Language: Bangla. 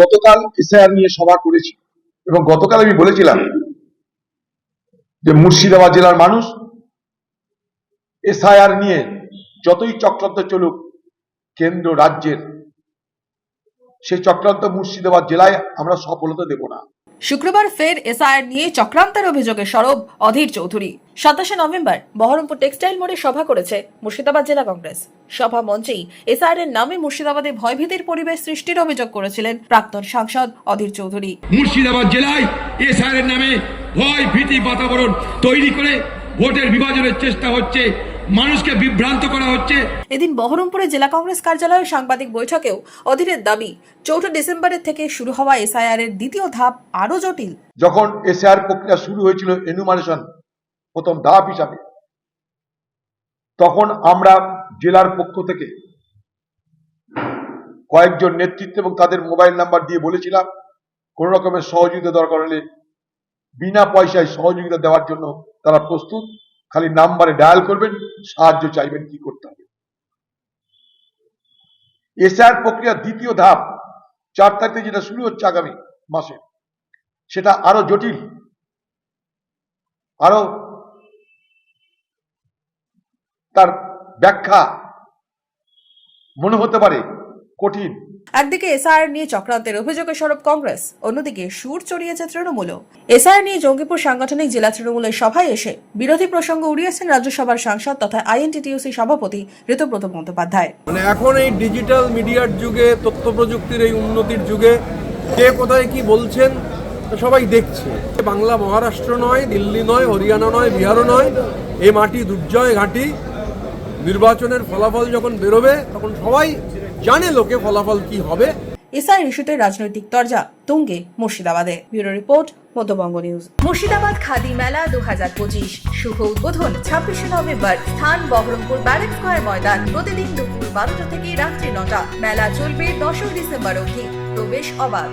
গতকাল এসআইআর নিয়ে সভা করেছি এবং গতকাল আমি বলেছিলাম যে মুর্শিদাবাদ জেলার মানুষ এসআইআর নিয়ে যতই চক্রান্ত চলুক কেন্দ্র, রাজ্যের সেই চক্রান্ত মুর্শিদাবাদ জেলায় আমরা সফলতা দেব না। শুক্রবার ফের এসআইআর নিয়ে চক্রান্তের অভিযোগে সরব অধীর চৌধুরী। সাতাশে নভেম্বর বহরমপুর টেক্সটাইল মোড়ে সভা করেছে মুর্শিদাবাদ জেলা কংগ্রেস। সভা মঞ্চেই এসআইআর এর নামে মুর্শিদাবাদে ভয়ভীতির পরিবেশ সৃষ্টির অভিযোগ করেছিলেন প্রাক্তন সাংসদ অধীর চৌধুরী। মুর্শিদাবাদ জেলায় এসআইআর এর নামে ভয় ভীতি বাতাবরণ তৈরি করে ভোটের বিভাজনের চেষ্টা হচ্ছে মানুষকে বিভ্রান্ত করা হচ্ছে। এদিন বহরমপুরে জেলা কংগ্রেস কার্যালয়ে সাংবাদিক বৈঠকেও অধীরের দাবি চৌঠা ডিসেম্বরের থেকে শুরু হওয়া এসআইআর এর দ্বিতীয় ধাপ আরও জটিল। যখন এসআইআর প্রক্রিয়া শুরু হয়েছিল এনুমারেশন প্রথম ধাপ হিসাবে তখন আমরা জেলার পক্ষ থেকে কয়েকজন নেতৃত্ব এবং তাদের মোবাইল নাম্বার দিয়ে বলেছিলাম কোন রকমের সহযোগিতা দরকার হলে বিনা পয়সায় সহযোগিতা দেওয়ার জন্য তারা প্রস্তুত। খালি নাম্বারে ডায়াল করবেন, সাহায্য চাইবেন কি করতে হবে। এসআর প্রক্রিয়ার দ্বিতীয় ধাপ, চার তারিখে যেটা শুরু হচ্ছে আগামী মাসে, সেটা আরও জটিল, আরও তার ব্যাখ্যা মনে হতে পারে কঠিন। একদিকে এসআইআর নিয়ে চক্রান্তের অভিযোগে সরব কংগ্রেস, অন্যদিকে সুর চড়িয়েছে তৃণমূলও এসআইআর নিয়ে জঙ্গিপুর সাংগঠনিক জেলা তৃণমূলের সভায় এসে বিরোধী প্রসঙ্গ উড়িয়েছেন রাজ্যসভার সাংসদ তথা আইএনটিটিউসি সভাপতি ঋতুব্রত বন্দ্যোপাধ্যায়। মানে এখন এই ডিজিটাল মিডিয়ার যুগে, তথ্য প্রযুক্তির এই উন্নতির যুগে কে কোথায় কি বলছেন সবাই দেখছে। বাংলা মহারাষ্ট্র নয়, দিল্লি নয়, হরিয়ানা নয়, বিহারও নয়, এ মাটি দুর্জয় ঘাঁটি। নির্বাচনের ফলাফল যখন বেরোবে, তখন সবাই জানে লোকে ফলাফল কি হবে। এসআই ইস্যুতে রাজনৈতিক তরজা তুঙ্গে মুর্শিদাবাদে। Bureau report Madhyabanga news. Murshidabad Khadi Mela দু হাজার পঁচিশ। শুভ উদ্বোধন ছাব্বিশে নভেম্বর। স্থান বহরমপুর ব্যারেক স্কোয়ার ময়দান। প্রতিদিন দুপুর বারোটা থেকে রাত্রি নটা। মেলা চলবে দশই ডিসেম্বর অবধি। প্রবেশ অবাধ।